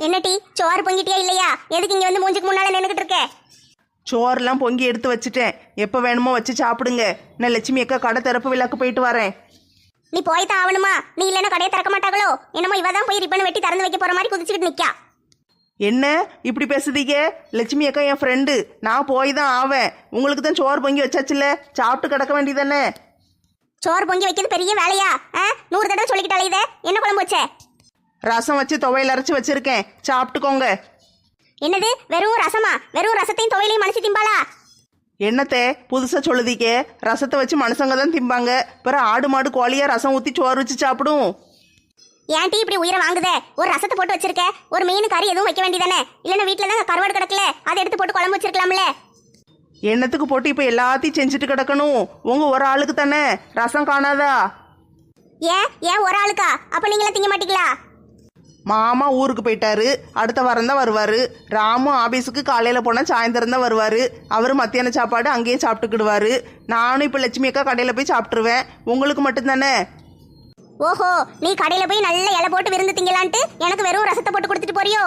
என்ன டீ சோறு பொங்கிட்டியா இல்லையா? எதுக்கு இங்க வந்து மூஞ்சுக்கு முன்னால நின்னுகிட்டு இருக்க? சோறுலாம் பொங்கி எடுத்து வச்சுட்டேன். எப்போ வேணுமோ வச்சு சாப்பிடுங்க. நான் லட்சுமி அக்கா கடை திறப்பு விழாக்கு போயிட்டு வரேன். நீ போய் தான் ஆகணுமா? நீ இல்லைன்னா கடையை திறக்க மாட்டாங்களோ? என்னமோ இவ தான் போய் ரிப்பன் வெட்டி திறந்து வைக்க போற மாதிரி குதிச்சுக்கிட்டு நிக்கா. என்ன? இப்படி பேசுதீங்க? லட்சுமி அக்கா என் ஃப்ரெண்டு நான் போய் தான் ஆவேன். உங்களுக்கு தான் சோறு பொங்கி வச்சாச்சுல சாப்பிட்டு கிடக்க வேண்டியதானே சோறு பொங்கி வைக்கிறது பெரிய வேலையா? ஆ? நூறு தடவை சொல்லிக்கிட்டாலே இதை? என்ன குழம்பு வச்ச? ரசம் வச்சு துவையல் அரைச்சி வச்சிருக்கேன். சாப்பிட்டுக்கோங்க. என்னது? வெறும் ரசமா? வெறும் ரசத்தையும் துவையிலையும் மனசு திம்பாளா? என்னத்தே புதுசாக சொல்லுதீங்க ரசத்தை வச்சு மனுஷங்க தான் திம்பாங்க. பிறகு ஆடு மாடு கோழியா ரசம் ஊற்றி சோறு வச்சு சாப்பிடும். ஏன் டீ இப்படி உயிரை வாங்குதே? ஒரு ரசத்தை போட்டு வச்சிருக்க? ஒரு மீன் கறி எதுவும் வைக்க வேண்டியதானே? இல்லைன்னா வீட்டில் தான் கருவாடு கிடக்கல. அதை எடுத்து போட்டு குழம்பு வச்சிருக்கலாம்ல. என்னத்துக்கு போட்டு இப்போ எல்லாத்தையும் செஞ்சுட்டு கிடக்கணும்? உங்கள் ஒரு ஆளுக்கு தானே. ரசம் காணாதா? ஏன்? ஏன் ஒரு ஆளுக்கா? அப்ப நீங்களாம் திங்க மாட்டீங்களா? மாமா ஊருக்கு போயிட்டாரு. அடுத்த வாரம் தான் வருவார். ராமு ஆபீஸுக்கு காலையில் போனால் சாயந்தரம் தான் வருவார். அவர் மத்தியான சாப்பாடு அங்கேயே சாப்பிட்டுக்கிடுவாரு. நானும் இப்போ லட்சுமி அக்கா கடையில் போய் சாப்பிட்ருவேன் உங்களுக்கு மட்டும்தானே ஓஹோ நீ கடையில போய் நல்ல இலை போட்டு விருந்து திங்கலான்ட்டு எனக்கு வெறும் ரசத்தை போட்டு கொடுத்துட்டு போறியோ?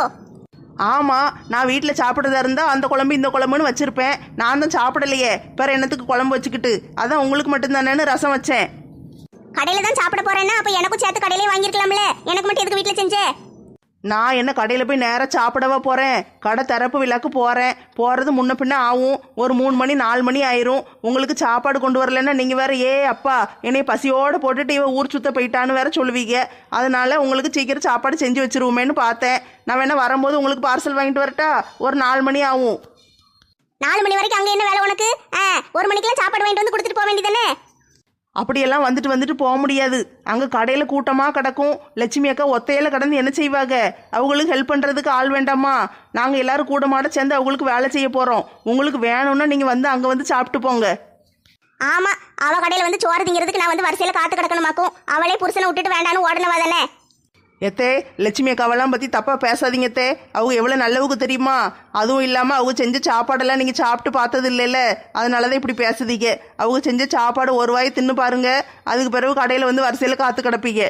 ஆமாம் நான் வீட்டில் சாப்பிட்றதா இருந்தால் அந்த குழம்பு இந்த குழம்புன்னு வச்சுருப்பேன். நான் தான் சாப்பிடலையே. பிற என்னத்துக்கு குழம்பு வச்சுக்கிட்டு? அதான் உங்களுக்கு மட்டும்தானேன்னு ரசம் வச்சேன். கடையில தான் சாப்பிட போறேன்னா அப்ப எனக்கும் சேர்த்து கடையிலே வாங்கிருக்கலாம்ல எனக்கு மட்டும் எதுக்கு வீட்ல செஞ்ச? நான் என்ன கடையில் போய் நேராக சாப்பிடவா போகிறேன் கடை திறப்பு விழாக்கு போகிறேன் போகிறது முன்ன பின்ன ஆகும். ஒரு மூணு மணி நாலு மணி ஆயிரும். உங்களுக்கு சாப்பாடு கொண்டு வரலன்னா நீங்கள் வேறு ஏ அப்பா என்னை பசியோடு போட்டுட்டு இவன் ஊர் சுத்த போயிட்டான்னு வேற சொல்லுவீங்க. அதனால உங்களுக்கு சீக்கிரம் சாப்பாடு செஞ்சு வச்சிருவோமேன்னு பார்த்தேன். நான் வேணா வரும்போது உங்களுக்கு பார்சல் வாங்கிட்டு வரட்டா? ஒரு நாலு மணி ஆகும். நாலு மணி வரைக்கும் அங்கே என்ன வேலை உனக்கு? ஆ, ஒரு மணிக்கெல்லாம் சாப்பாடு வாங்கிட்டு வந்து கொடுத்துட்டு போக வேண்டியதானே அப்படியெல்லாம் வந்துட்டு வந்துட்டு போக முடியாது. அங்கே கடையில் கூட்டமாக கிடக்கும். லட்சுமி அக்கா ஒத்தையில கடந்து என்ன செய்வாங்க? அவங்களுக்கு ஹெல்ப் பண்ணுறதுக்கு ஆள் வேண்டாமா? நாங்கள் எல்லாரும் கூட்டமாட சேர்ந்து அவங்களுக்கு வேலை செய்ய போகிறோம் உங்களுக்கு வேணும்னா நீங்கள் வந்து அங்கே வந்து சாப்பிட்டு போங்க. ஆமா அவ கடையில வந்து சோறு திங்கிறதுக்கு நான் வந்து வரிசையில காத்து கிடக்கணுமாக்கும். அவளே புருஷனை விட்டுட்டு வேண்டான்னு ஓடனவா தானே? எத்தே லட்சுமி அக்காவெல்லாம் பற்றி தப்பாக பேசாதீங்க தே அவங்க எவ்வளோ நல்லவங்க தெரியுமா? அதுவும் இல்லாமல் அவங்க செஞ்ச சாப்பாடெல்லாம் நீங்கள் சாப்பிட்டு பார்த்தது இல்லைல்ல. அதனால தான் இப்படி பேசுதீங்க. அவங்க செஞ்ச சாப்பாடு ஒரு வாய் தின்னு பாருங்க. அதுக்கு பிறகு கடையில் வந்து வரிசையில் காத்து கிடப்பீங்க.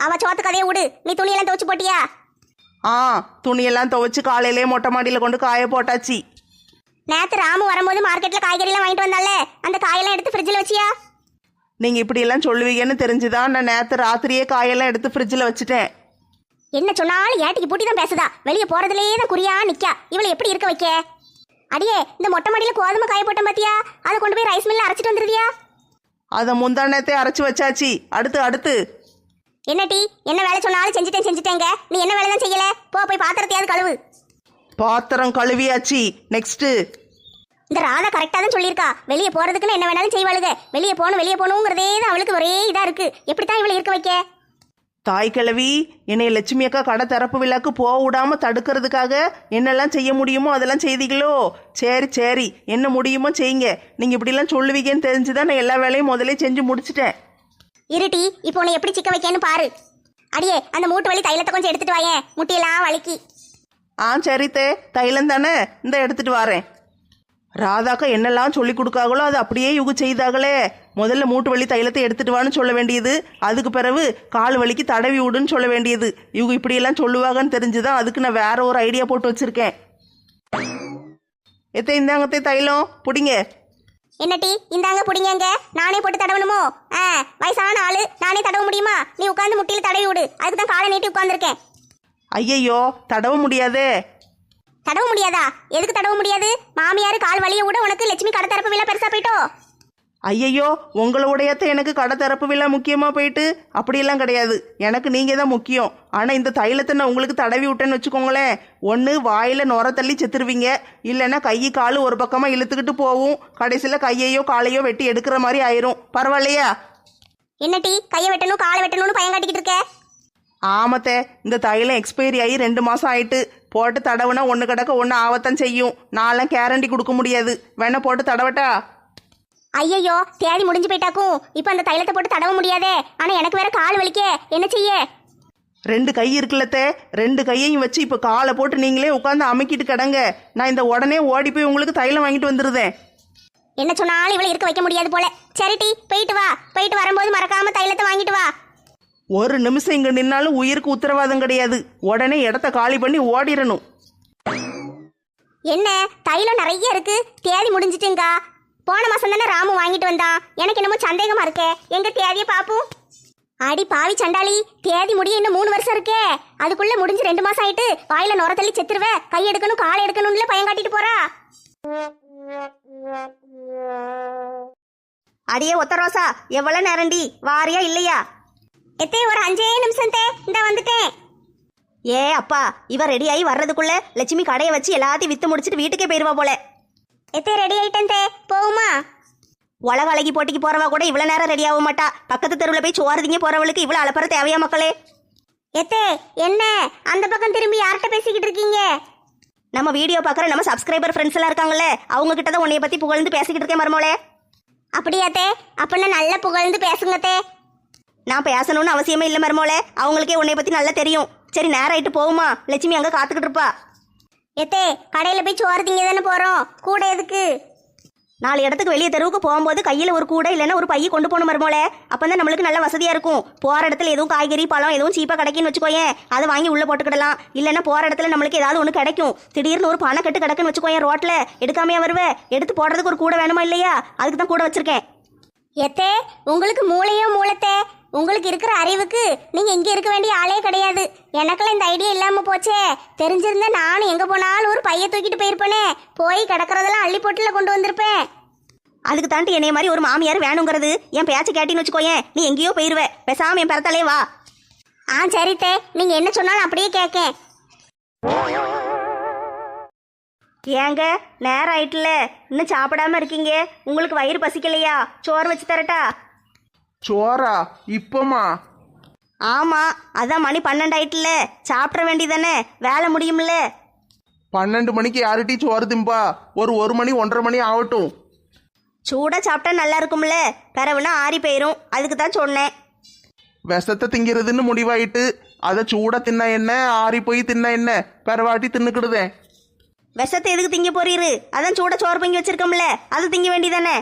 அவ சோத்து கதையை விடு. நீ துணியெல்லாம் துவச்சு போட்டியா? ஆ துணியெல்லாம் துவைச்சு காலையிலே மொட்டை மாடியில் கொண்டு காய போட்டாச்சு. நேத்து ராமு வரும்போது மார்க்கெட்ல காய்கறி எல்லாம் வாங்கிட்டு வந்தால அந்த காயெல்லாம் எடுத்து ஃப்ரிட்ஜில் வச்சியா? நீங்கள் இப்படியெல்லாம் சொல்லுவீங்கன்னு தெரிஞ்சுதான் நான் நேற்று ராத்திரியே காயெல்லாம் எடுத்து ஃப்ரிட்ஜில் வச்சுட்டேன். என்ன சொன்னாலும் ஏட்டிக்கு பூட்டி தான் பேசுதா? வெளியே போறதுலயே தான் குறியா நிக்கா. இவளை எப்படி இருக்க வைக்க? அடியே இந்த மொட்டை மாடியில கோதுமை காய போட்டேன் பாத்தியா? அதை கொண்டு போய் ரைஸ் மில்ல அரைச்சிட்டு வந்துருவியா? அதை முந்தானத்தை அரைச்சி வச்சாச்சு. அடுத்து அடுத்து. என்ன டீ? என்ன வேலை சொன்னாலும் செஞ்சுட்டேன் செஞ்சுட்டேங்க. நீ என்ன வேலை தான் செய்யல? போ போய் பாத்திரத்தையாவது கழுவு. பாத்திரம் கழுவியாச்சு. நெக்ஸ்ட்டு இந்த ராதா கரெக்டா தான் சொல்லியிருக்கா. வெளியே போறதுக்குன்னு என்ன வேணாலும் செய்வாளுங்க வெளியே போகணும் வெளியே போகணுங்கிறதே தான் அவளுக்கு ஒரே இதா இருக்கு. எப்படித்தான் இவளை இருக்க வைக்க? தாய் கிழவி என்னை லட்சுமி அக்கா கடை திறப்பு விழாக்கு போக விடாம தடுக்கிறதுக்காக என்னெல்லாம் செய்ய முடியுமோ அதெல்லாம் செய்தீங்களோ? சரி சரி. என்ன முடியுமோ செய்யுங்க. நீங்கள் இப்படிலாம் சொல்லுவீங்கன்னு தெரிஞ்சுதான் நான் எல்லா வேலையும் முதல்ல செஞ்சு முடிச்சிட்டேன். இருட்டி இப்போ உன்னை எப்படி சிக்க வைக்கன்னு பாரு. அடியே அந்த மூட்டு வலி தைலத்தை கொஞ்சம் எடுத்துட்டு வாயேன். முட்டியெல்லாம் வலிக்கி. ஆ சரி தே தைலம் தானே? இந்த எடுத்துட்டு வரேன். ராதாக்கா என்னெல்லாம் சொல்லி கொடுக்காங்களோ அது அப்படியே இவங்க செய்தாங்களே முதல்ல மூட்டு வலி தைலத்தை எடுத்துட்டு வான்னு சொல்ல வேண்டியது. அதுக்கு பிறகு கால் வலிக்கு தடவி விடுன்னு சொல்ல வேண்டியது. இவங்க இப்படியெல்லாம் சொல்லுவாங்கன்னு தெரிஞ்சுதான் அதுக்கு நான் வேற ஒரு ஐடியா போட்டு வச்சிருக்கேன். எத்தே இந்தாங்கத்தே தைலம். பிடிங்க. என்ன டீ இந்தாங்க புடிங்கங்க. நானே போட்டு தடவணுமோ? ஆ வயசான ஆளு. நானே தடவ முடியுமா? நீ உட்காந்து முட்டியில தடவி விடு. அதுக்கு தான் காலை நீட்டி உட்காந்துருக்கேன் ஐயையோ தடவ முடியாதே. தடவ முடியாதா? எதுக்கு தடவ முடியாது? மாமியார் கால் வலிய விட உனக்கு லட்சுமி கடை திறப்பு விழா பெருசா போயிட்டோ? ஐயையோ உங்களுடையத்த எனக்கு கடை விழா முக்கியமாக போயிட்டு அப்படியெல்லாம் கிடையாது. எனக்கு நீங்கள் தான் முக்கியம். ஆனால் இந்த தைலத்தை நான் உங்களுக்கு தடவி விட்டேன்னு வச்சுக்கோங்களேன். ஒன்று வாயில் நுர தள்ளி செத்துருவீங்க. இல்லைன்னா கை கால் ஒரு பக்கமாக இழுத்துக்கிட்டு போகும் கடைசியில் கையையோ காலையோ வெட்டி எடுக்கிற மாதிரி ஆயிரும். பரவாயில்லையா? என்ன டீ? கையை வெட்டணும் காலை வெட்டணும்னு பயம் காட்டிக்கிட்டு இருக்க? ஆமத்தே இந்த தைலம் எக்ஸ்பைரி ஆகி ரெண்டு மாதம் ஆயிட்டு. போட்டு தடவுனா ஒன்று கிடக்க ஒன்று ஆவத்தான் செய்யும். நான்லாம் கேரண்டி கொடுக்க முடியாது. வேணா போட்டு தடவட்டா? ஐயையோ தேதி முடிஞ்சு போயிட்டாக்கும். இப்போ அந்த தைலத்தை போட்டு தடவ முடியாதே. ஆனா எனக்கு வேற கால் வலிக்க. என்ன செய்ய? ரெண்டு கை இருக்குல்லத்தே ரெண்டு கையையும் வச்சு இப்போ காலை போட்டு நீங்களே உட்காந்து அமைக்கிட்டு கிடங்க. நான் இந்த உடனே ஓடி போய் உங்களுக்கு தைலம் வாங்கிட்டு வந்துருதேன். என்ன சொன்னாலும் இவளை இருக்க வைக்க முடியாது போல. சரி டீ போயிட்டு வா. போயிட்டு வரும்போது மறக்காம தைலத்தை வாங்கிட்டு வா. ஒரு நிமிஷம் இங்க நின்னாலும் உயிருக்கு உத்தரவாதம் கிடையாது. உடனே இடத்த காலி பண்ணி ஓடிடணும். என்ன? தைலம் நிறைய இருக்கு. தேதி முடிஞ்சிட்டுங்க. போன மாசம் தானே ராமு வாங்கிட்டு வந்தான். எனக்கு என்னமோ சந்தேகமா இருக்கே. எங்க தேதியை பாப்போம் அடி பாவி சண்டாளி தேதி முடிய இன்னும் மூணு வருஷம் இருக்கே. அதுக்குள்ள முடிஞ்சு ரெண்டு மாசம் ஆயிட்டு வாயில நுர தள்ளி செத்துருவ. கை எடுக்கணும் காலை எடுக்கணும்ல பையன் காட்டிட்டு போறா? அடியே ஒத்த ரோசா எவ்வளவு நேரண்டி வாரியா இல்லையா? எத்தே ஒரு அஞ்சே நிமிஷம் தே இந்த வந்துட்டேன் ஏ அப்பா இவ ரெடி ஆகி வர்றதுக்குள்ள லட்சுமி கடையை வச்சு எல்லாத்தையும் வித்து முடிச்சிட்டு வீட்டுக்கே போயிருவா போல. எத்தே ரெடி ஆயிட்டேன் தே போகுமா? உலக அழகி போட்டிக்கு போறவா கூட இவ்வளவு நேரம் ரெடி ஆக மாட்டா. பக்கத்து தெருவில் போய் சோறுதிங்க போறவளுக்கு இவ்வளவு அலப்பற தேவையா மக்களே? எத்தே என்ன? அந்த பக்கம் திரும்பி யார்கிட்ட பேசிக்கிட்டு இருக்கீங்க? நம்ம வீடியோ பார்க்குற நம்ம சப்ஸ்கிரைபர் ஃப்ரெண்ட்ஸ் எல்லாம் இருக்காங்கல்ல அவங்க கிட்ட தான் உன்னைய பத்தி புகழ்ந்து பேசிக்கிட்டு இருக்கேன் மருமோளே அப்படியாத்தே அப்படின்னா நல்ல புகழ்ந்து பேசுங்கத்தே நான் பேசணும்னு அவசியமே இல்லை மருமோளே. அவங்களுக்கே உன்னைய பத்தி நல்லா தெரியும். சரி நேரம் ஆயிட்டு போகுமா? லட்சுமி அங்க காத்துக்கிட்டு இருப்பா. எத்தே கடையில போய் சோறு திங்க தானே போறோம். கூட எதுக்கு? நாலு இடத்துக்கு வெளியே தெருவுக்கு போகும்போது கையில் ஒரு கூடை இல்லைன்னா ஒரு பைய கொண்டு போகணும் மருமோளே. அப்போ தான் நம்மளுக்கு நல்ல வசதியாக இருக்கும். போகிற இடத்துல எதுவும் காய்கறி பழம் எதுவும் சீப்பாக கிடைக்குன்னு வச்சுக்கோயேன். அதை வாங்கி உள்ளே போட்டுக்கிடலாம். இல்லைன்னா போகிற இடத்துல நம்மளுக்கு ஏதாவது ஒன்று கிடைக்கும். திடீர்னு ஒரு பணம் கட்டு கிடக்குன்னு வச்சுக்கோயேன் ரோட்டில் எடுக்காமையா வருவே? எடுத்து போடுறதுக்கு ஒரு கூடை வேணுமா இல்லையா? அதுக்கு தான் கூட வச்சிருக்கேன். எத்தே உங்களுக்கு மூளையோ மூலத்தே உங்களுக்கு இருக்கிற அறிவுக்கு நீங்க இங்க இருக்க வேண்டிய ஆளே கிடையாது. எனக்கெல்லாம் இந்த ஐடியா இல்லாம போச்சே. தெரிஞ்சிருந்தா நானும் எங்க போனாலும் ஒரு பைய தூக்கிட்டு போயிருப்பேனே. போய் கிடக்கறதெல்லாம் அள்ளி போட்டுல கொண்டு வந்திருப்பேன். அதுக்கு தாண்டி என்னைய மாதிரி ஒரு மாமியார் வேணுங்கிறது என் பேச்சை கேட்டின்னு வச்சுக்கோயேன். நீ எங்கேயோ போயிருவே. பேசாம என் பிறத்தாலே வா. ஆ சரித்தே நீங்க என்ன சொன்னாலும் அப்படியே கேட்கேன் ஏங்க நேரம் ஆயிட்டுல. இன்னும் சாப்பிடாம இருக்கீங்க. உங்களுக்கு வயிறு பசிக்கலையா? சோறு வச்சு தரட்டா? சோரா இப்பமா? ஆமா அதான் மணி பன்னெண்டு ஆயிட்டுல சாப்பிட வேண்டியதானே? வேலை முடியும்ல? பன்னெண்டு மணிக்கு யார்கிட்டயும் சோறு திம்பா. ஒரு ஒரு மணி ஒன்றரை மணி ஆகட்டும். சூடா சாப்பிட்டா நல்லா இருக்கும்ல? பிறவுனா ஆறி போயிரும். அதுக்கு தான் சொன்னேன். விஷத்தை திங்கிறதுன்னு முடிவாயிட்டு அதை சூடா தின்ன என்ன? ஆறி போய் தின்ன என்ன? பெறவாட்டி தின்னுக்கிடுதேன். விஷத்தை எதுக்கு திங்க போறீரு? அதான் சூட சோறு பொங்கி வச்சிருக்கோம்ல. அது திங்க வேண்டியதானே?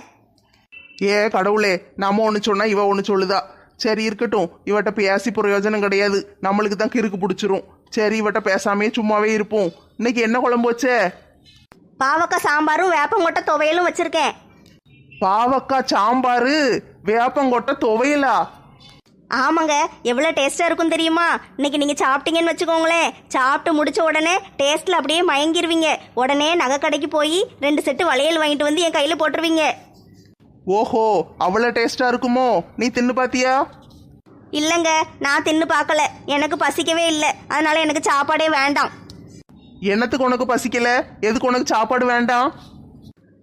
ஏ கடவுளே நம்ம ஒன்று சொன்னா இவ ஒன்று சொல்லுதா? சரி இருக்கட்டும். இவட்ட பேசி பிரயோஜனம் கிடையாது. நம்மளுக்கு தான் கிறுக்கு பிடிச்சிரும். சரி இவட்ட பேசாமே சும்மாவே இருப்போம். இன்னைக்கு என்ன குழம்பு வச்சே? பாவக்காய் சாம்பாரும் வேப்பங்கொட்டை துவையலும் வச்சிருக்கேன். பாவக்காய் சாம்பாரு வேப்பங்கொட்டை துவையலா? ஆமாங்க. எவ்வளோ டேஸ்ட்டாக இருக்கும் தெரியுமா? இன்னைக்கு நீங்கள் சாப்பிட்டீங்கன்னு வச்சுக்கோங்களேன். சாப்பிட்டு முடிச்ச உடனே டேஸ்ட்டில் அப்படியே மயங்கிருவீங்க. உடனே நகை கடைக்கு போய் ரெண்டு செட்டு வளையல் வாங்கிட்டு வந்து என் கையில் போட்டுருவீங்க. ஓஹோ அவ்வளோ டேஸ்டா இருக்குமோ? நீ தின்னு பாத்தியா? இல்லைங்க நான் தின்னு பார்க்கல. எனக்கு பசிக்கவே இல்லை. அதனால எனக்கு சாப்பாடே வேண்டாம். என்னத்துக்கு உனக்கு பசிக்கல? எதுக்கு உனக்கு சாப்பாடு வேண்டாம்?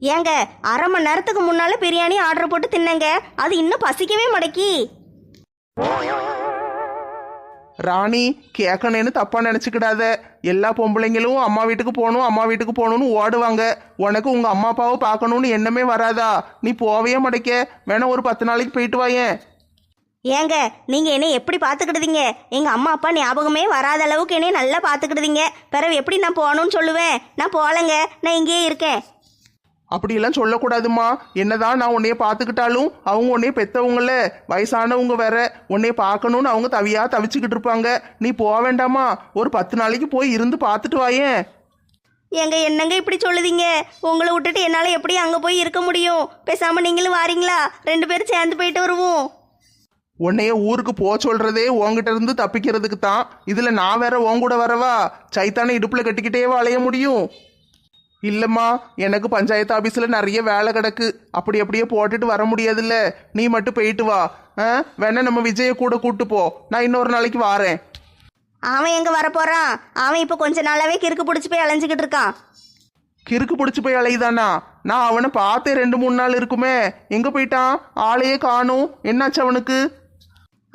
ஏங்க அரை மணி நேரத்துக்கு முன்னால பிரியாணி ஆர்டர் போட்டு தின்னங்க. அது இன்னும் பசிக்கவே முடக்கி ராணி கேட்கணுன்னு தப்பா நினச்சிக்கிடாத. எல்லா பொம்பளைங்களும் அம்மா வீட்டுக்கு போகணும் அம்மா வீட்டுக்கு போகணும்னு ஓடுவாங்க. உனக்கு உங்கள் அம்மா அப்பாவை பார்க்கணும்னு எண்ணமே வராதா? நீ போவே மடைக்க வேணா ஒரு பத்து நாளைக்கு போயிட்டு வாயேன் ஏங்க நீங்க என்ன எப்படி பாத்துக்கிடுதீங்க எங்க அம்மா அப்பா ஞாபகமே வராத அளவுக்கு என்னைய நல்லா பாத்துக்கிடுதீங்க பிறகு எப்படி நான் போகணும்னு சொல்லுவேன்? நான் போகலங்க நான் இங்கேயே இருக்கேன். அப்படியெல்லாம் சொல்லக்கூடாதும்மா. என்னதான் நான் உன்னைய பார்த்துக்கிட்டாலும் அவங்க உன்னைய பெத்தவங்கள வயசானவங்க வேற. உன்னைய பார்க்கணும்னு அவங்க தவியா தவிச்சுக்கிட்டு இருப்பாங்க. நீ போக வேண்டாமா? ஒரு பத்து நாளைக்கு போய் இருந்து பார்த்துட்டு வாயேன். ஏங்க என்னங்க இப்படி சொல்லுதீங்க? உங்களை விட்டுட்டு என்னால எப்படி அங்க போய் இருக்க முடியும். பேசாம நீங்களும் வாரீங்களா? ரெண்டு பேரும் சேர்ந்து போயிட்டு வருவோம். உன்னைய ஊருக்கு போக சொல்றதே உன்கிட்ட இருந்து தப்பிக்கிறதுக்கு தான். இதுல நான் வேற உன் கூட வரவா? சைத்தானை இடுப்புல கட்டிக்கிட்டேவா அலைய முடியும்? இல்லம்மா எனக்கு பஞ்சாயத்து ஆபீஸ்ல நிறைய வேலை கிடக்கு. அப்படி அப்படியே போட்டுட்டு வர முடியாதுல்ல. நீ மட்டும் போயிட்டு வா. ஆ? வேணா நம்ம விஜய கூட கூட்டு போ. நான் இன்னொரு நாளைக்கு வாரேன். அவன் எங்க வரப்போறான் அவன் இப்ப கொஞ்ச நாளாவே கிறுக்கு பிடிச்சி போய் அலைஞ்சுக்கிட்டு இருக்கான். கிறுக்கு பிடிச்சு போய் அலையுதானா? நான் அவனை பார்த்தே ரெண்டு மூணு நாள் இருக்குமே. எங்க போயிட்டான்? ஆளையே காணும். என்னாச்சு அவனுக்கு?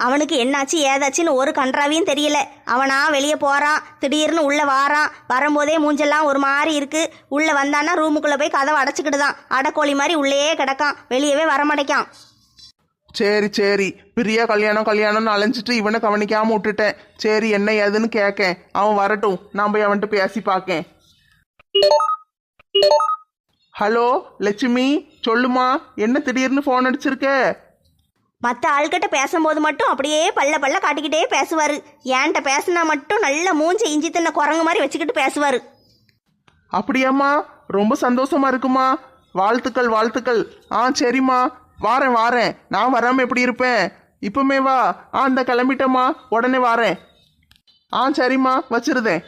அவனுக்கு என்னாச்சு ஏதாச்சுன்னு ஒரு கன்றாவையும் தெரியல. அவனா வெளியே போறான் திடீர்னு உள்ள வாரான். வரும்போதே மூஞ்செல்லாம் ஒரு மாதிரி இருக்கு. உள்ள வந்தான்னா ரூமுக்குள்ள போய் கதவை அடைச்சிக்கிட்டுதான். அடக்கோழி மாதிரி உள்ளேயே கிடக்கான். வெளியவே வரமடைக்கான் சரி சரி. பிரியா கல்யாணம் கல்யாணம்னு அலைஞ்சிட்டு இவனை கவனிக்காம விட்டுட்டேன். சரி என்ன ஏதுன்னு கேட்கேன் அவன் வரட்டும். நான் போய் அவன்கிட்ட பேசி பார்க்கேன் ஹலோ லட்சுமி சொல்லுமா. என்ன திடீர்னு ஃபோன் அடிச்சிருக்க? மற்ற ஆள்கிட்ட பேசும்போது மட்டும் அப்படியே பல்ல பல்ல காட்டிக்கிட்டே பேசுவாரு. என்கிட்ட பேசுனா மட்டும் நல்ல மூஞ்சி இஞ்சி தின்ன குரங்கு மாதிரி வச்சுக்கிட்டு பேசுவாரு. அப்படியாம்மா? ரொம்ப சந்தோஷமா இருக்குமா? வாழ்த்துக்கள் வாழ்த்துக்கள். ஆ சரிம்மா. வாரேன் வாரேன். நான் வராமல் எப்படி இருப்பேன்? இப்பவுமே வா. ஆ இந்த கிளம்பிட்டேம்மா. உடனே வாரேன். ஆ சரிம்மா. வச்சிருதேன்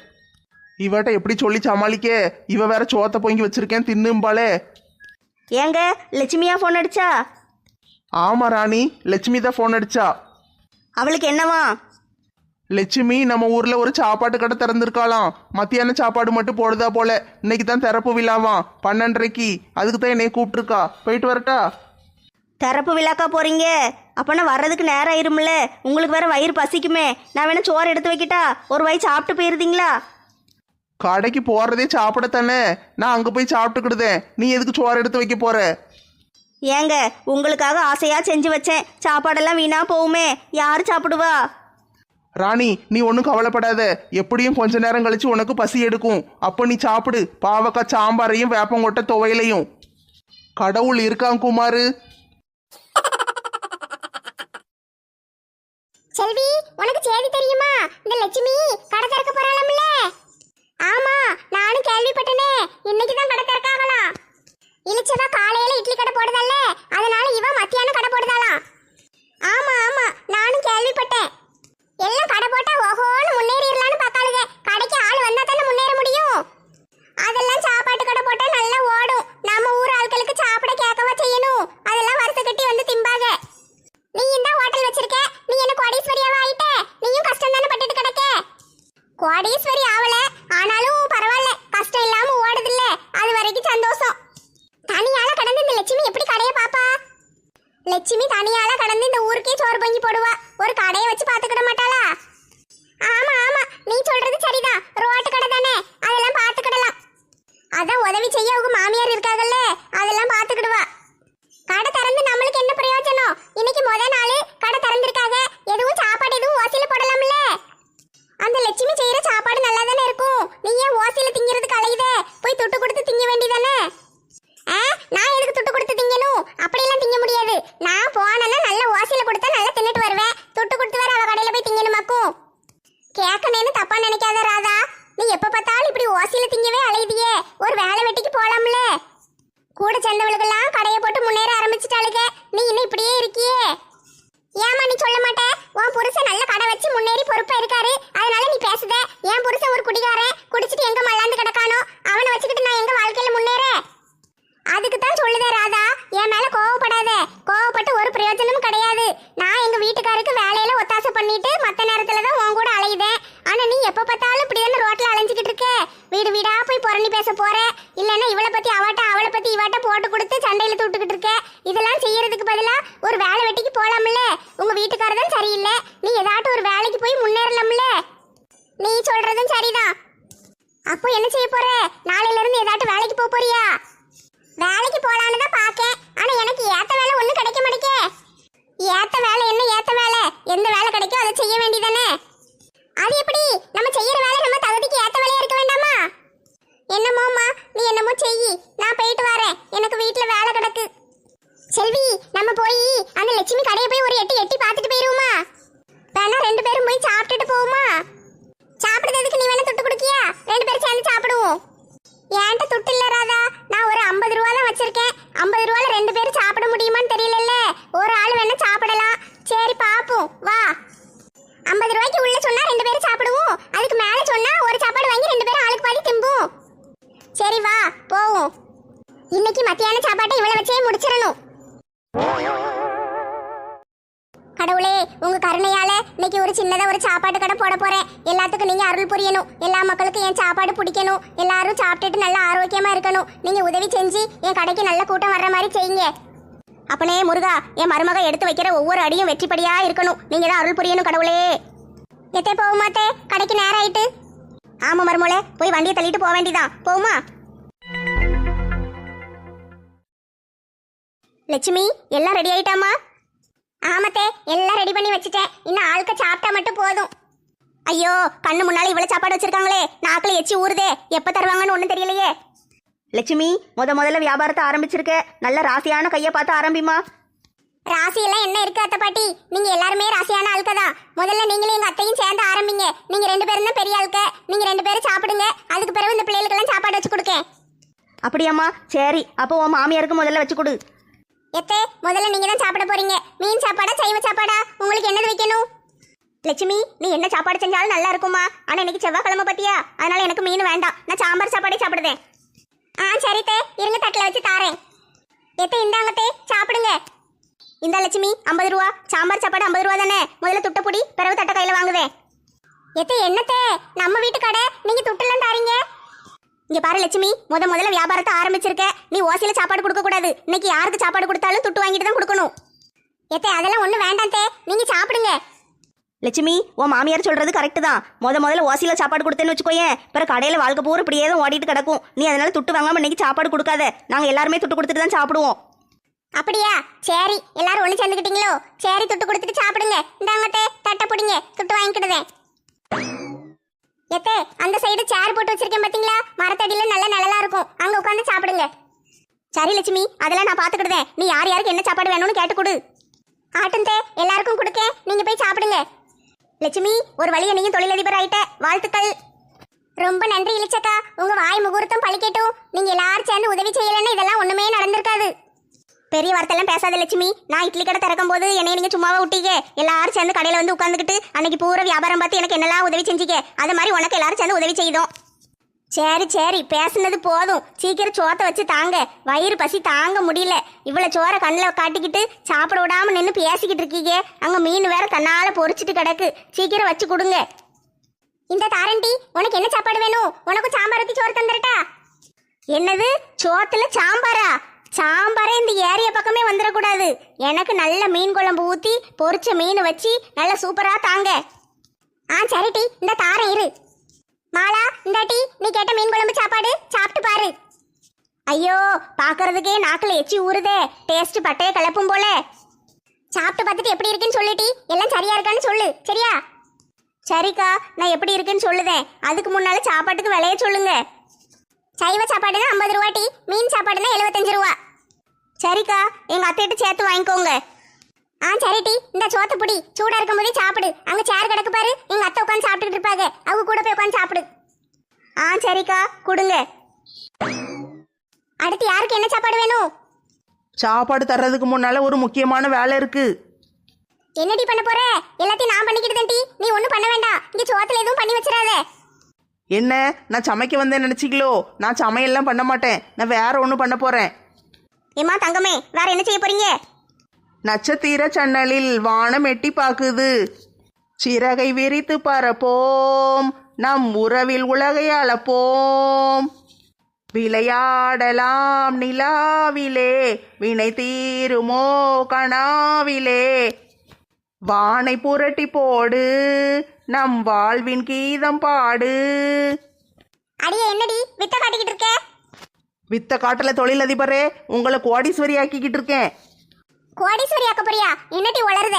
இவட்ட எப்படி சொல்லி சமாளிக்க? இவ வேற சோத்த பொங்கி வச்சிருக்கேன் தின்னும்பாளே. ஏங்க லட்சுமியா ஃபோன் அடிச்சா? ஆமா ராணி. லட்சுமி தான் ஃபோன் அடிச்சா. அவளுக்கு என்னவா லட்சுமி நம்ம ஊர்ல ஒரு சாப்பாட்டு கடை திறந்திருக்காளாம். மத்தியான சாப்பாடு மட்டும் போடுதா போல. இன்னைக்கு தான் திறப்பு விழாவாம். பன்னெண்டரைக்கு. அதுக்கு தான் என்னைய கூப்பிட்டுருக்கா. போயிட்டு வரட்டா? திறப்பு விழாக்கா போறீங்க? அப்பனா வர்றதுக்கு நேரம் ஆயிரும்ல. உங்களுக்கு வேற வயிறு பசிக்குமே. நான் வேணா சோறு எடுத்து வைக்கிட்டா? ஒரு வாய் சாப்பிட்டு போயிருந்தீங்களா? கடைக்கு போறதே சாப்பிட தானே நான் அங்க போய் சாப்பிட்டுக்கிடுதேன். நீ எதுக்கு சோறு எடுத்து வைக்க போற? ஏங்க உங்களுக்காக ஆசையா செஞ்சு வச்சேன். சாப்பாடெல்லாம் வீணா போகுமே. யார் சாப்பிடுவா? ராணி நீ ஒன்றும் கவலைப்படாத. எப்படியும் கொஞ்ச நேரம் கழிச்சு உனக்கு பசி எடுக்கும். அப்போ நீ சாப்பிடு. பாவக்காய் சாம்பாரையும் வேப்பங்கொட்டை துவையலையும். கடவுள் இருக்கான் குமாரு. செல்வி உனக்கு செய்தி தெரியுமா? இந்த லட்சுமி கடை திறக்க போறாளாம்ல. ஆமா நானும் கேள்விப்பட்டனே. இன்னைக்கு தான் கடை திறக்காகலாம் இளிச்சவா காலையில இட்லி கடை போடுதல்ல? அதனால இவ மத்தியானம் கடை போடுதாளாம் ஆமா ஆமா. நானும் கேள்விப்பட்டேன். எல்லாம் கடை போட்டா ஓஹோன்னு முன்னேறிடலான்னு பார்த்தாளுங்க கடைக்கு ஆள் வந்தா தானே முன்னேற முடியும் அதெல்லாம் சாப்பாட்டு கடை போட்டா நல்லா ஓடும் நம்ம ஊர் ஆட்களுக்கு சாப்பிட கேட்கவா செய்யணும் அதெல்லாம் வறுத்து கட்டி வந்து திம்பாக நீ இந்த ஹோட்டல் வச்சிருக்க நீ என்ன கோடீஸ்வரியாவா ஆயிட்ட நீயும் கஷ்டம் தானே பட்டுட்டு கிடக்க கோடீஸ்வரி ஆவல ஆனாலும் பரவாயில்ல கஷ்டம் இல்லாம ஓடுதில்ல அது வரைக்கும் சந்தோஷம் தனியால கடந்து இந்த லட்சுமி எப்படி கடையை பாப்பா லட்சுமி தனியால கடந்து இந்த ஊருக்கே சோறு பொங்கி போடுவா ஒரு கடையை வச்சு பாத்துக்கிட மாட்டாளா ஆமா ஆமா நீ சொல்றது சரிதான் ரோட்டு கடை தானே அதெல்லாம் பாத்துக்கிடலாம் அதான் உதவி செய்ய அவங்க மாமியார் இருக்காங்கல்ல அதெல்லாம் பாத்துக்கிடுவா கடை திறந்து நம்மளுக்கு என்ன பிரயோஜனம் இன்னைக்கு முத நாள் கடை திறந்திருக்காங்க எதுவும் சாப்பாடு எதுவும் ஓசியில போடலாம்ல அந்த லட்சுமி செய்யற சாப்பாடு நல்லா தானே இருக்கும் நீ ஏன் ஓசியில திங்கிறதுக்கு அலையுதே போய் துட்டு கொடுத்து திங்க வேண்டியதானே ஆ நான் எதுக்கு துட்டு கொடுத்து திங்கணும் அப்படியெல்லாம் திங்க முடியாது நான் போனேன்னா நல்ல ஓசியில கொடுத்தா நல்லா தின்னுட்டு வருவேன் துட்டு கொடுத்து வேற அவ கடையில போய் திங்கணுமாக்கும் கேட்கணும்னு தப்பா நினைக்காத ராதா நீ எப்ப பார்த்தாலும் இப்படி ஓசியில திங்கவே அலையுதியே ஒரு வேலை வெட்டிக்கு போலாம்ல கூட சேர்ந்தவளுக்கெல்லாம் கடையை போட்டு முன்னேற ஆரம்பிச்சிட்டாளுக நீ இன்னும் இப்படியே இருக்கியே ஏமா நீ சொல்ல மாட்ட உன் புருஷன் நல்ல கடை வச்சு முன்னேறி பொறுப்பா இருக்காரு அதனால நீ பேசுத என் புருஷன் ஒரு குடிகாரன் குடிச்சிட்டு எங்க மல்லாந்து கிடக்கானோ அவனை வச்சுக்கிட்டு நான் எங்க வாழ்க்கையில முன்னேற அதுக்கு தான் சொல்லுதே ராதா என் மேல கோவப்படாத கோவப்பட்டு ஒரு பிரயோஜனமும் கிடையாது நான் எங்க வீட்டுக்காருக்கு வேலையில ஒத்தாசை பண்ணிட்டு மத்த நேரத்துல தான் உன் கூட அலையுதேன் ஆனா நீ எப்ப பார்த்தாலும் இப்படி தானே ரோட்ல அலைஞ்சுக்கிட்டு இருக்க வீடு வீடா போய் புரணி பேச போற இல்லைன்னா இவளை பத்தி அவட்ட அவளை பத்தி இவாட்ட போட்டு கொடுத்து சண்டையில தூட்டுக்கிட்டு இருக்க இதெல்லாம் செய்யறதுக்கு பதிலா ஒரு வேலை வெட்டிக்கு போலாம்ல உங்க வீட்டுக்காரர் தான் சரியில்லை நீ ஏதாட்டும் ஒரு வேலைக்கு போய் முன்னேறலாம்ல நீ சொல்றதும் சரிதான் அப்போ என்ன செய்ய போற நாளையில இருந்து ஏதாட்டும் வேலைக்கு போக போறியா வேலைக்கு போலான்னு தான் பாக்கேன் ஆனா எனக்கு ஏத்த வேலை ஒண்ணும் கிடைக்க மாட்டேக்கே ஏத்த வேலை என்ன ஏத்த வேலை எந்த வேலை கிடைக்கோ அதை செய்ய வேண்டியதானே அது எப்படி நம்ம செய்யற வேலை நம்ம தகுதிக்கு ஏத்த வேலையா இருக்க வேண்டாமா என்னமோம்மா நீ என்னமோ செய்யி நான் போயிட்டு வரேன் எனக்கு வீட்ல வேலை கிடக்கு செல்வி நம்ம போய் அந்த லட்சுமி கடையை போய் ஒரு எட்டி எட்டி பார்த்துட்டு போயிருவோமா வேணா ரெண்டு பேரும் போய் சாப்பிட்டுட்டு போவோமா சாப்பிடுறதுக்கு நீ வேணா துட்டு கொடுக்கியா ரெண்டு பேரும் சேர்ந்து சாப்பிடுவோம் என்கிட்ட துட்டு இல்ல ராதா நான் ஒரு ஐம்பது ரூபா தான் வச்சிருக்கேன் ஐம்பது ரூபால ரெண்டு பேரும் சாப்பிட முடியுமான்னு தெரியலல்ல ஒரு ஆள் வேணா சாப்பிடலாம் சரி பாப்போம் வா ஐம்பது ரூபாய்க்கு உள்ள சொன்னா ரெண்டு பேரும் சாப்பிடுவோம் அதுக்கு மேல சொன்னா ஒரு சாப்பாடு வாங்கி ரெண்டு பேரும் ஆளுக்கு பாதி திம்பும் சரி வா போவோம் இன்னைக்கு மத்தியான சாப்பாட்டை வச்சிடணும் கடவுளே உங்க கருணையால இன்னைக்கு ஒரு சின்னதா ஒரு சாப்பாட்டு கடை போட போறேன். எல்லாத்துக்கும் நீங்க அருள் புரியணும். எல்லா மக்களுக்கும் என் சாப்பாடு பிடிக்கணும். எல்லாரும் சாப்பிட்டுட்டு நல்லா ஆரோக்கியமா இருக்கணும். நீங்க உதவி செஞ்சு என் கடைக்கு நல்ல கூட்டம் வர்ற மாதிரி செய்யுங்க. அப்பனே முருகா என் மருமக எடுத்து வைக்கிற ஒவ்வொரு அடியும் வெற்றிப்படியா இருக்கணும். நீங்க தான் அருள் புரியணும் கடவுளே. எத்தே போகுமாத்தே கடைக்கு நேரம் ஆயிட்டு ஆமா மருமோளே போய் வண்டியை தள்ளிட்டு போக வேண்டியதான் போகுமா லட்சுமி எல்லாம் ரெடி ஆயிட்டாமா ஆமத்தே எல்லாம் ரெடி பண்ணி வச்சுட்டேன். இன்னும் ஆளுக்க சாப்பிட்டா மட்டும் போதும். ஐயோ கண்ணு முன்னால இவ்வளவு சாப்பாடு வச்சிருக்காங்களே நாக்குல எச்சி ஊறுதே எப்ப தருவாங்கன்னு ஒண்ணும் தெரியலையே. லட்சுமி முத முதல்ல வியாபாரத்தை ஆரம்பிச்சிருக்க. நல்ல ராசியான கையை பார்த்து ஆரம்பிமா ராசியெல்லாம் என்ன இருக்கு அத்தை பாட்டி? நீங்க எல்லாருமே ராசியான ஆளுக்கதா முதல்ல நீங்களும் எங்க அத்தையும் சேர்ந்து ஆரம்பிங்க. நீங்க ரெண்டு பேரும் தான் பெரிய ஆளுக்க. நீங்க ரெண்டு பேரும் சாப்பிடுங்க. அதுக்கு பிறகு இந்த பிள்ளைகளுக்கெல்லாம் சாப்பாடு வச்சு கொடுக்கேன். அப்படியாம்மா சரி. அப்போ உன் மாமியாருக்கு முதல்ல வச்சு கொடு. எத்தே முதல்ல நீங்க தான் சாப்பிட போறீங்க. மீன் சாப்பாடா சைவ சாப்பாடா? உங்களுக்கு என்னது வைக்கணும்? லட்சுமி நீ என்ன சாப்பாடு செஞ்சாலும் நல்லா இருக்குமா? ஆனா இன்னைக்கு செவ்வாய்க்கிழமை பத்தியா? அதனால எனக்கு மீன் வேண்டாம். நான் சாம்பார் சாப்பாடே சாப்பிடுதேன் ஆ சரி தே. இருங்க தட்டில் வச்சு தாரேன். எத்தே இந்தாங்கத்தே சாப்பிடுங்க. இந்த லட்சுமி ஐம்பது ரூபா. சாம்பார் சாப்பாடு ஐம்பது ரூபா தானே? முதல்ல துட்டை பிறகு தட்டை கையில் வாங்குவேன். எத்தே என்னத்தே நம்ம வீட்டு கடை நீங்க துட்டெல்லாம் தாரீங்க. இங்க பாரு லட்சுமி முத முதல்ல வியாபாரத்தை ஆரம்பிச்சிருக்க. நீ ஓசியில சாப்பாடு கொடுக்க கூடாது. இன்னைக்கு யாருக்கு சாப்பாடு கொடுத்தாலும் துட்டு வாங்கிட்டு தான் கொடுக்கணும். எத்தே அதெல்லாம் ஒண்ணு வேண்டாம் தே. நீங்க சாப்பிடுங்க. லட்சுமி உன் மாமியார் சொல்றது கரெக்ட் தான். முத முதல்ல ஓசியில சாப்பாடு கொடுத்தேன்னு வச்சுக்கோயேன். பிற கடையில வாழ்க்கை பூரா இப்படியே தான் ஓடிட்டு கிடக்கும். நீ அதனால துட்டு வாங்காம இன்னைக்கு சாப்பாடு கொடுக்காத. நாங்க எல்லாருமே துட்டு கொடுத்துட்டு தான் சாப்பிடுவோம். அப்படியா? சரி எல்லாரும் ஒண்ணு சேர்ந்துக்கிட்டீங்களோ? சரி துட்டு கொடுத்துட்டு சாப்பிடுங்க. இந்தாங்க தட்டை பிடிங்க. துட்டு வாங்கிக்கிடுதேன். எத்தே அந்த சைடு சேர் போட்டு வச்சிருக்கேன் பாத்தீங்களா? மரத்தடியில நல்ல நிழலா இருக்கும். அங்க உட்காந்து சாப்பிடுங்க. சரி லட்சுமி அதெல்லாம் நான் பாத்துக்கிடுதேன். நீ யார் யாருக்கு என்ன சாப்பாடு வேணும்னு கேட்டு கொடு. ஆட்டும் எல்லாருக்கும் கொடுக்க நீங்க போய் சாப்பிடுங்க. லட்சுமி ஒரு வழியை நீயும் தொழிலதிபர் ஆயிட்ட. வாழ்த்துக்கள். ரொம்ப நன்றி இளிச்சக்கா. உங்க வாய் முகூர்த்தம் பழிக்கட்டும். நீங்க எல்லாரும் சேர்ந்து உதவி செய்யலைன்னா இதெல்லாம் ஒண்ணுமே நடந்திருக்காது. பெரிய வார்த்தையெல்லாம் பேசாத லட்சுமி. நான் இட்லி கடை திறக்கும் போது என்னை நீங்க சும்மாவா விட்டீங்க எல்லாரும் சேர்ந்து கடையில வந்து உட்காந்துக்கிட்டு அன்னைக்கு பூரா வியாபாரம் பார்த்து எனக்கு என்னெல்லாம் உதவி செஞ்சீங்க அது மாதிரி உனக்கு எல்லாரும் சேர்ந்து உதவி செய்தோம். சரி சரி பேசுனது போதும். சீக்கிரம் சோத்தை வச்சு தாங்க. வயிறு பசி தாங்க முடியல. இவ்வளோ சோறை கண்ணில் காட்டிக்கிட்டு சாப்பிட விடாம நின்று பேசிக்கிட்டு இருக்கீங்க. அங்கே மீன் வேற கண்ணால் பொறிச்சிட்டு கிடக்கு. சீக்கிரம் வச்சு கொடுங்க. இந்த தாரண்டி உனக்கு என்ன சாப்பாடு வேணும்? உனக்கும் சாம்பார் ஊத்தி சோறு தந்துடட்டா என்னது? சோத்துல சாம்பாரா? சாம்பாரே இந்த ஏரியா பக்கமே வந்துடக்கூடாது. எனக்கு நல்ல மீன் குழம்பு ஊற்றி பொரிச்ச மீன் வச்சு நல்ல சூப்பராக தாங்க. ஆ சரி டீ இந்த தாரம் இரு. மாலா இந்த டீ நீ கேட்ட மீன் குழம்பு சாப்பாடு சாப்பிட்டு பாரு. ஐயோ பார்க்கறதுக்கே நாக்கில் எச்சி ஊறுதே. டேஸ்ட் பட்டையை கலப்பும் போல. சாப்பிட்டு பார்த்துட்டு எப்படி இருக்குன்னு சொல்லுட்டி எல்லாம் சரியா இருக்கான்னு சொல்லு சரியா? சரிக்கா நான் எப்படி இருக்குன்னு சொல்லுதேன் அதுக்கு முன்னால் சாப்பாட்டுக்கு விலைய சொல்லுங்கள் சைவ சாப்பாடுனா ஐம்பது ரூபா டீ மீன் சாப்பாடுனா எழுபத்தஞ்சு ரூபா. சரிக்கா எங்க அத்தைகிட்ட சேர்த்து வாங்கிக்கோங்க. ஆ சரி டீ இந்த சோத்து புடி சூடா இருக்கும் போதே சாப்பிடு. அங்க சேர் கிடக்கு பாரு எங்க அத்தை உட்காந்து சாப்பிட்டுட்டு இருப்பாங்க. அவங்க கூட போய் உட்காந்து சாப்பிடு. ஆ சரிக்கா கொடுங்க. அடுத்து யாருக்கு என்ன சாப்பாடு வேணும்? சாப்பாடு தர்றதுக்கு முன்னால ஒரு முக்கியமான வேலை இருக்கு. என்னடி பண்ண போற? எல்லாத்தையும் நான் பண்ணிக்கிட்டு டீ. நீ ஒண்ணும் பண்ண வேண்டாம். இங்க சோத்துல எதுவும் பண்ணி வச்சிடாத. என்ன? நான் சமைக்க வந்தேன் நினைச்சிக்கலோ? நான் சமையல்லாம் பண்ண மாட்டேன். நான் வேற ஒன்று பண்ண போறேன். ஏமா தங்கமே வேற என்ன செய்ய போறீங்க? நட்சத்திர சன்னலில் வானம் எட்டி பாக்குது சிறகை விரித்து பரப்போம். நம் உறவில் உலகை அளப்போம். விளையாடலாம் நிலாவிலே. வினை தீருமோ கனாவிலே. வானை புரட்டி போடு. நம் வாழ்வின் கீதம் பாடு. அடியே என்னடி? வித்த காட்டிக்கிட்டு இருக்க? வித்த காட்டுல தொழிலதிபரே உங்களை கோடீஸ்வரி ஆக்கிக்கிட்டு இருக்கேன். கோடீஸ்வரி ஆக்க போறியா என்னடி வளருத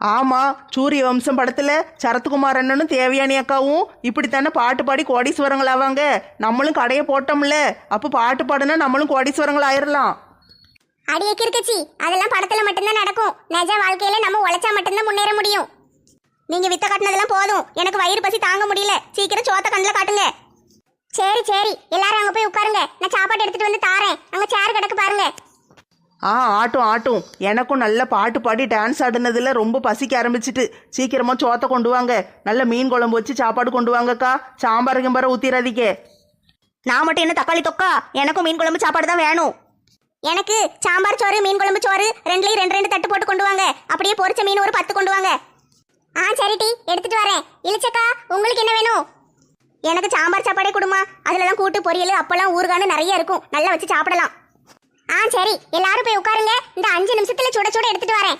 ஆமா சூரிய வம்சம் படத்துல சரத்குமார் அண்ணனும் தேவயானி அக்காவும் இப்படித்தானே பாட்டு பாடி கோடீஸ்வரங்கள் ஆவாங்க. நம்மளும் கடையை போட்டோம்ல அப்போ பாட்டு பாடுனா நம்மளும் கோடீஸ்வரங்கள் ஆயிரலாம். அடியே கிறுக்குச்சி. அதெல்லாம் படத்துல மட்டும்தான் நடக்கும். நிஜ வாழ்க்கையில நம்ம உழைச்சா மட்டும்தான் முன்னேற முடியும். நீங்க வித்த காட்டினதெல்லாம் போதும். எனக்கு வயிறு பசி தாங்க முடியல. சீக்கிரம் சோத்த கண்ணில் காட்டுங்க. சரி சரி. எல்லாரும் அங்க போய் உட்காருங்க. நான் சாப்பாடு எடுத்துட்டு வந்து தாரேன். அங்க சேர் கிடக்கு பாருங்க. ஆ ஆட்டும் ஆட்டும். எனக்கும் நல்ல பாட்டு பாடி டான்ஸ் ஆடுனதுல ரொம்ப பசிக்க ஆரம்பிச்சிட்டு சீக்கிரமா சோத்தை கொண்டு வாங்க. நல்ல மீன் குழம்பு வச்சு சாப்பாடு கொண்டு வாங்கக்கா. சாம்பார் கிம்பார ஊத்திராதீங்க. நான் மட்டும் என்ன தக்காளி தொக்கா? எனக்கும் மீன் குழம்பு சாப்பாடு தான் வேணும். எனக்கு சாம்பார் சோறு மீன் குழம்பு சோறு ரெண்டுலயும் ரெண்டு ரெண்டு தட்டு போட்டு கொண்டு வாங்க. அப்படியே பொரிச்ச மீன் ஒரு பத்து கொண்டு வாங்க. ஆ சரி டி எடுத்துட்டு வரேன். இளிச்சக்கா உங்களுக்கு என்ன வேணும்? எனக்கு சாம்பார் சாப்பாடே கொடுமா. அதுல தான் கூட்டு பொரியல் அப்பெல்லாம் ஊறுகான்னு நிறைய இருக்கும். நல்லா வச்சு சாப்பிடலாம். ஆ சரி. எல்லாரும் போய் உட்காருங்க. இந்த அஞ்சு நிமிஷத்துல சுட சுட எடுத்துட்டு வரேன்.